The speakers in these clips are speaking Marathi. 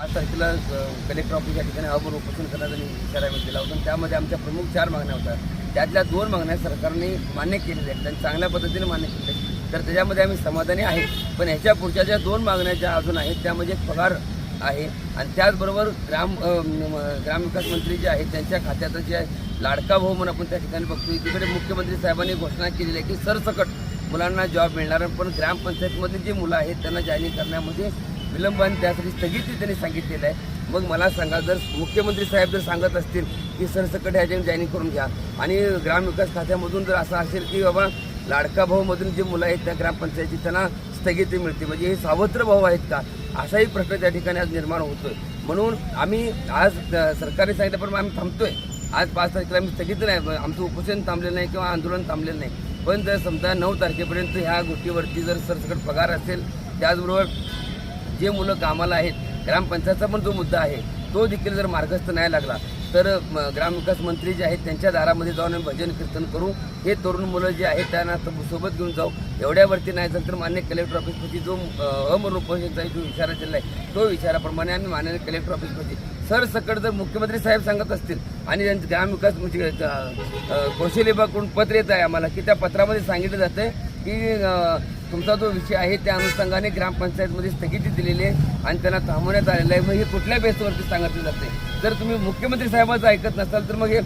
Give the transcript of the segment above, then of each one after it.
आज तारखेला कलेक्टर ऑफिस या ठिकाणी अबर उपोषण करण्याचा इशारा दिला होता. त्यामध्ये आमच्या प्रमुख चार मागण्या होत्या. त्यातल्या दोन मागण्या सरकारने मान्य केलेल्या आहेत आणि चांगल्या पद्धतीने मान्य केलेल्या तर त्याच्यामध्ये आम्ही समाधानी आहे. पण ह्याच्या पुढच्या ज्या दोन मागण्या ज्या अजून आहेत त्यामध्ये पगार आहे. आणि त्याचबरोबर ग्राम ग्रामविकास मंत्री जे आहेत त्यांच्या खात्याचं जे आहे, लाडका भाऊ म्हणून आपण त्या ठिकाणी बघतो तिकडे मुख्यमंत्री साहेबांनी घोषणा केलेली आहे की सरसकट मुलांना जॉब मिळणार पण ग्रामपंचायतमधली जी मुलं आहेत त्यांना जॉईनिंग करण्यामध्ये विलंब आणि त्यासाठी स्थगिती त्यांनी सांगितलेलं आहे. मग मला सांगा जर मुख्यमंत्री साहेब जर सांगत असतील की सरसकट ह्याच्या जॉईनिंग करून घ्या. आणि ग्रामविकास खात्यामधून जर असं असेल की बाबा लाडका भाऊमधून जी मुलं आहेत त्या ग्रामपंचायती त्यांना स्थगिती मिळते. म्हणजे हे सावत्र भाऊ आहेत का? असाही प्रश्न त्या ठिकाणी आज निर्माण होतोय. म्हणून आम्ही आज सरकारने सांगितल्याप्रमाणे आम्ही थांबतोय. आज पाच तारखेला आम्ही स्थगित नाही. आमचं उपोषण थांबलेलं नाही किंवा आंदोलन थांबलेलं नाही. पण जर समजा नऊ तारखेपर्यंत ह्या गोष्टीवरती जर सरसकट पगार असेल त्याचबरोबर जे मुलं कामाला आहेत ग्रामपंचायतचा पण जो मुद्दा आहे तो देखील जर मार्गस्थ नाही लागला तर ग्रामविकास मंत्री जे आहेत त्यांच्या दारामध्ये जाऊन आम्ही भजन कीर्तन करू. हे तरुण मुलं जे आहेत त्यांना सोबत घेऊन जाऊ. एवढ्यावरती नाही झालं तर मान्य कलेक्टर ऑफिसमध्ये जो अमरोपोषणचा जो इशारा दिला आहे तो विचाराप्रमाणे आम्ही मान्य कलेक्टर ऑफिसपाशी सरसकट जर मुख्यमंत्री साहेब सांगत असतील आणि ग्रामविकास म्हणजे कौशल्य विभागाकडून पत्र येत आहे आम्हाला की त्या पत्रामध्ये सांगितलं जातं की तुमचा जो विषय आहे त्या अनुषंगाने ग्रामपंचायतमध्ये स्थगिती दिलेली आहे आणि त्यांना थांबवण्यात आलेलं आहे. मग हे कुठल्या बेसवरती सांगितलं जाते? जर तुम्ही मुख्यमंत्री साहेबांचं ऐकत नसाल तर मग हे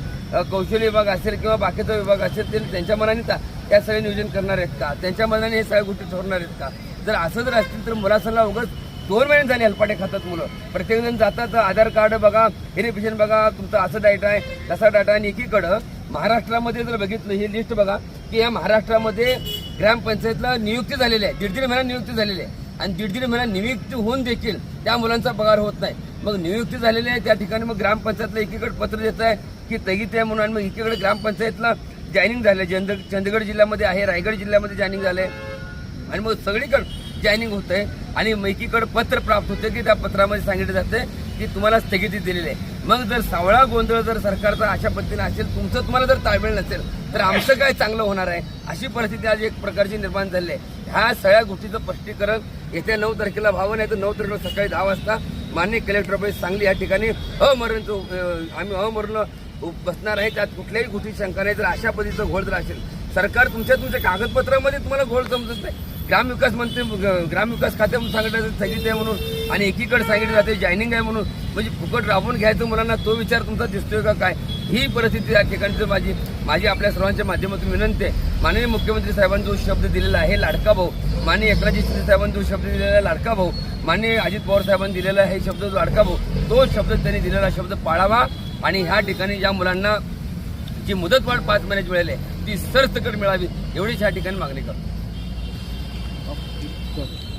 कौशल्य विभाग असेल किंवा बाकीचा विभाग असेल ते त्यांच्या मनाने त्या सगळे नियोजन करणार आहेत का? त्यांच्या मनाने हे सगळ्या गोष्टी ठरवणार आहेत का? जर असं जर असतील तर मुलासला उगाच दोन महिने झाले हलपाटे खातात मुलं. प्रत्येकजण जातात आधार कार्ड बघा व्हेरिफिकेशन बघा तुमचा असं डाटा आहे तसा डाटा आणि एकीकडं महाराष्ट्रामध्ये जर बघितलं ही लिस्ट बघा की या महाराष्ट्रामध्ये ग्रामपंचायतला नियुक्ती झालेली आहे. दीड दीड महिना नियुक्ती झालेली आहे. आणि दीड दीड महिना नियुक्ती होऊन देखील त्या मुलांचा पगार होत नाही. मग नियुक्ती झालेली आहे त्या ठिकाणी मग ग्रामपंचायतला एकीकडे पत्र देत आहे की स्थगित आहे म्हणून आणि मग एकीकडे ग्रामपंचायतला जॉईनिंग झालं चंद चंदगड जिल्ह्यामध्ये आहे रायगड जिल्ह्यामध्ये जॉईनिंग झालं आहे. आणि मग सगळीकडे जॉईनिंग आहे आणि एकीकडे पत्र प्राप्त होते की त्या पत्रामध्ये सांगितलं जाते ती तुम्हाला स्थगिती दिलेली आहे. मग जर सावळा गोंधळ जर सरकारचा अशा पद्धतीने असेल तुमचं तुम्हाला जर ताळमेळ नसेल तर आमचं काय चांगलं होणार आहे? अशी परिस्थिती आज एक प्रकारची निर्माण झाली आहे. ह्या सगळ्या गोष्टीचं स्पष्टीकरण येत्या नऊ तारखेला व्हावं नाही तर नऊ तारखेला सकाळी दहा वाजता मान्य कलेक्टर ऑफिस सांगली या ठिकाणी अमरणचं आम्ही अमरण बसणार आहे. त्यात कुठल्याही गोष्टी शंका नाही. जर अशा पद्धतीचं घोळ जर असेल सरकार तुमच्या तुमच्या कागदपत्रामध्ये तुम्हाला घोळ समजत नाही. ग्रामविकास मंत्री ग- ग्रामविकास खात्यामधून सांगितलं स्थगित आहे म्हणून. आणि एकीकडे सांगितलं जाते जॉईनिंग आहे म्हणून. म्हणजे फुकट राबवून घ्यायचं मुलांना तो विचार तुमचा दिसतोय का काय? ही परिस्थिती या ठिकाणचं माझी माझी आपल्या सर्वांच्या माध्यमातून विनंती आहे. माननीय मुख्यमंत्री साहेबांनी जो शब्द दिलेला आहे लाडका भाऊ. माननीय एकनाथजी शिंदे साहेबांनी जो शब्द दिलेला आहे लाडका भाऊ. माननीय अजित पवार साहेबांनी दिलेला आहे शब्द जो लाडका भाऊ तो शब्द त्यांनी दिलेला शब्द पाळावा. आणि ह्या ठिकाणी ज्या मुलांना जी मुदतवाढ पाच महिन्याची मिळाली ती सरसकट मिळावी एवढीच ह्या ठिकाणी मागणी करतो. 好，对。